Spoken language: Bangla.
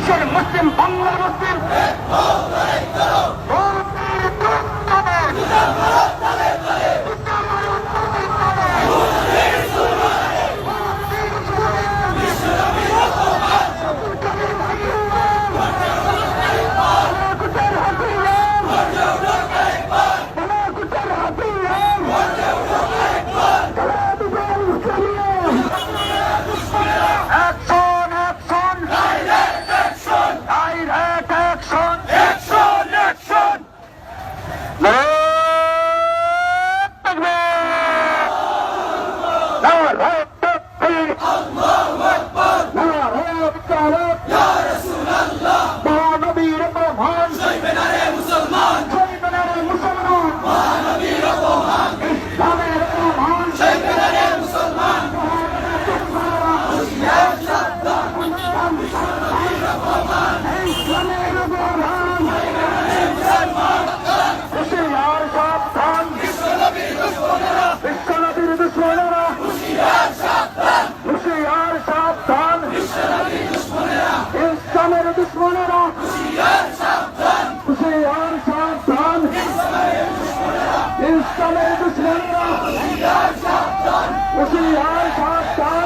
বিশ্বের মুসলিম বাংলার মুসলিম মুসলমান মুসলমান ইসলামের প্রধান ইসলামের প্রধান হুশিয়ার সাবধান বিশ্বনবীর দুশ্মনেরা হুশিয়ার সাবধান ইসলামের দুশ্মনেরা। হুশিয়ার সাবধান। ইসলামের দুশ্মনেরা। হুশিয়ার সাবধান।